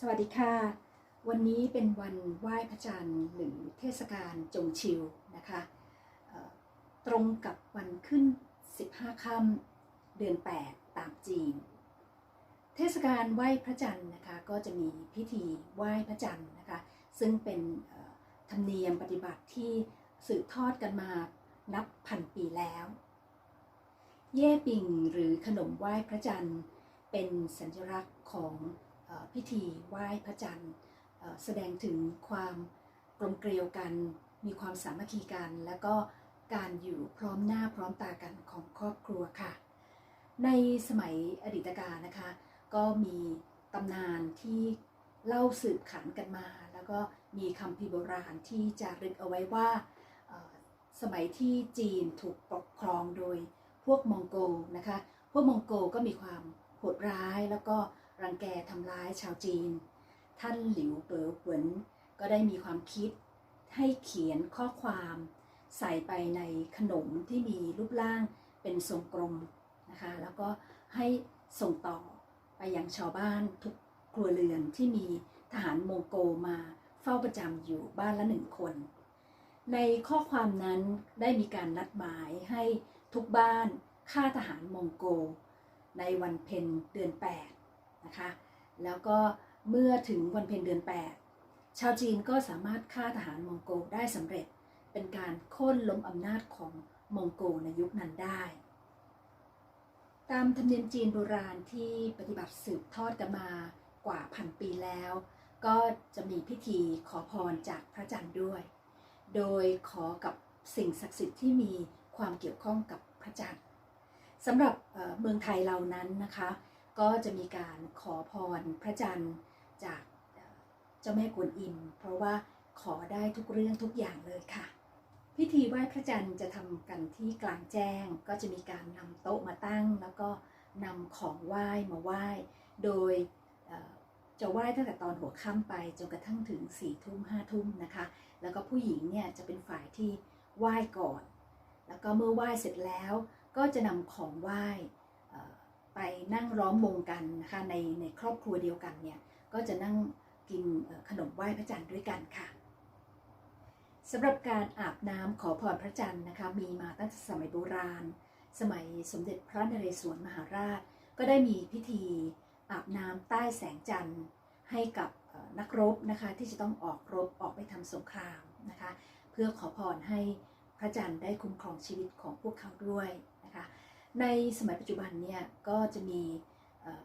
สวัสดีค่ะ วันนี้เป็นวันไหว้พระจันทร์หรือเทศกาลจงชิวนะคะตรงกับวันขึ้น 15ค่ำเดือน 8 ตามจีน เทศกาลไหว้พระจันทร์นะคะก็จะมีพิธีไหว้พระจันทร์นะคะซึ่งเป็นธรรมเนียมปฏิบัติที่สืบทอดกันมานับพันปีแล้ว เย่ปิงหรือขนมไหว้พระจันทร์เป็นสัญลักษณ์ของ พิธีไหว้พระจันทร์แสดงถึงความกลมเกลียวกัน มีความสามัคคีกัน แล้วก็การอยู่พร้อมหน้าพร้อมตากันของครอบครัวค่ะ ในสมัยอดีตการนะคะ ก็มีตำนานที่เล่าสืบขานกันมา แล้วก็มีคำพีร์โบราณที่จะรึกเอาไว้ว่าสมัยที่จีนถูกปกครองโดยพวกมองโกนะคะ พวกมองโกก็มีความโหดร้ายแล้วก็ รังแกทำร้ายชาวจีน ท่านหลิวเป๋อหวนก็ได้มีความคิด ให้เขียนข้อความ ใส่ไปในขนมที่มีรูปร่างเป็นทรงกลมนะคะแล้วก็ให้ส่งต่อไปยังชาวบ้านทุกครัวเรือนที่มีทหารมองโกมาเฝ้าประจำอยู่บ้านละหนึ่งคน ในข้อความนั้นได้มีการนัดหมายให้ทุกบ้านฆ่าทหารมองโก ในวันเพ็ญเดือน 8 นะคะ แล้วก็เมื่อถึงวันเพ็ญเดือน 8 ชาวจีนก็สามารถฆ่าทหารมองโกลได้สำเร็จ เป็นการโค่นล้มอำนาจของมองโกลในยุคนั้นได้ ตามธรรมเนียมจีนโบราณที่ปฏิบัติสืบทอดกันมากว่าพันปีแล้ว ก็จะมีพิธีขอพรจากพระจันทร์ด้วย โดยขอกับสิ่งศักดิ์สิทธิ์ที่มีความเกี่ยวข้องกับพระจันทร์สำหรับเมืองไทยเรานั้นนะคะ ก็จะมีการขอพรพระจันทร์จากเจ้าแม่กวนอิม เพราะว่าขอได้ทุกเรื่องทุกอย่างเลยค่ะ พิธีไหว้พระจันทร์จะทำกันที่กลางแจ้ง ก็จะมีการนำโต๊ะมาตั้ง แล้วก็นำของไหว้มาไหว้ โดยจะไหว้ตั้งแต่ตอนหัวค่ำไปจนกระทั่งถึง4ี่ทุ่มห้าทุ่มนะคะ แล้วก็ผู้หญิงเนี่ยจะเป็นฝ่ายที่ไหว้ก่อน แล้วก็เมื่อไหว้เสร็จแล้วก็จะนำของไหว้ ไปนั่งล้อมวงกันนะคะในในครอบครัวเดียวกันเนี่ยก็จะนั่งกินขนมไหว้พระจันทร์ด้วยกันค่ะสำหรับการอาบน้ำขอพรพระจันทร์นะคะมีมาตั้งแต่สมัยโบราณ สมัยสมเด็จพระนเรศวรมหาราช ก็ได้มีพิธีอาบน้ำใต้แสงจันทร์ ให้กับนักรบนะคะที่จะต้องออกรบออกไปทำสงครามนะคะเพื่อขอพรให้พระจันทร์ได้คุ้มครองชีวิตของพวกเขาด้วยนะคะ ในสมัยปัจจุบันเนี่ยก็จะมี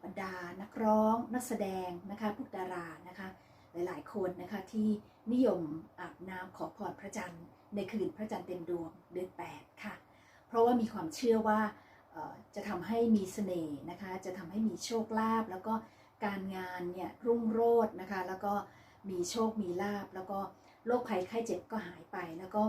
บรรดานักร้อง นักแสดงนะคะพวกดารานะคะหลายๆคนนะคะที่นิยมอาบน้ำขอพรพระจันทร์ ในคืนพระจันทร์เต็มดวงเดือน8 ค่ะ เพราะว่ามีความเชื่อว่าจะทำให้มีเสน่ห์นะคะ จะทำให้มีโชคลาภแล้วก็การงานเนี่ยรุ่งโรจน์นะคะ แล้วก็มีโชคมีลาภแล้วก็โรคภัยไข้เจ็บก็หายไปแล้วก็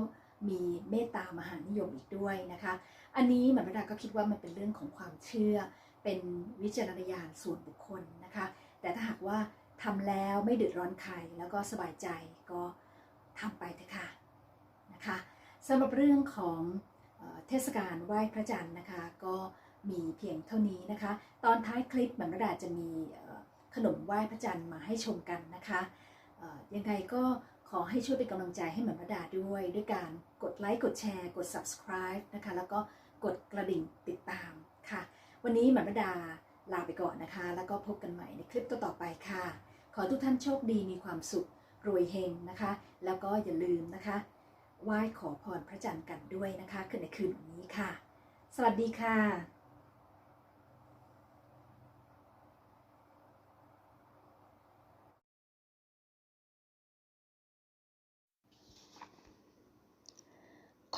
มีเมตตามหานิยมอีกด้วยนะคะ อันนี้หมายดาก็คิดว่ามันเป็นเรื่องของความเชื่อ เป็นวิจารณญาณส่วนบุคคลนะคะ แต่ถ้าหากว่าทำแล้วไม่เดือดร้อนใครแล้วก็สบายใจก็ทำไปเถอะค่ะนะคะสำหรับเรื่องของเออเทศกาลไหว้พระจันทร์นะคะ ก็มีเพียงเท่านี้นะคะ ตอนท้ายคลิปหมายดาจะมีขนมไหว้พระจันทร์มาให้ชมกันนะคะยังไงก็ ขอให้ช่วยเป็นกำลังใจให้เหมายดาด้วย ด้วยการกดไลค์กดแชร์ กด subscribe นะคะ แล้วก็กดกระดิ่งติดตามค่ะ วันนี้เหมายดาลาไปก่อนนะคะ แล้วก็พบกันใหม่ในคลิปต่อๆไปค่ะ ขอทุกท่านโชคดีมีความสุขรวยเฮงนะคะ แล้วก็อย่าลืมนะคะไหว้ขอพรพระจันทร์กันด้วยนะคะคืนในคืนวันนี้ค่ะ สวัสดีค่ะ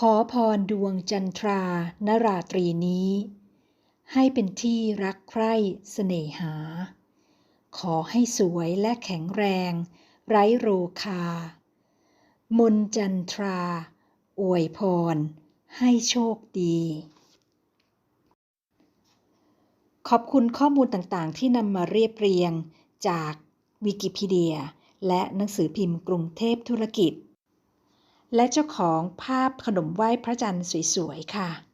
ขอพรดวงจันทรานราตรีนี้ ให้เป็นที่รักใคร่เสน่หา ขอให้สวยและแข็งแรง ไร้โรคามนจันทรา อวยพร ให้โชคดี ขอบคุณข้อมูลต่างๆ ที่นำมาเรียบเรียงจากวิกิพีเดีย และหนังสือพิมพ์กรุงเทพธุรกิจ และเจ้าของภาพขนมไหว้พระจันทร์สวยๆค่ะ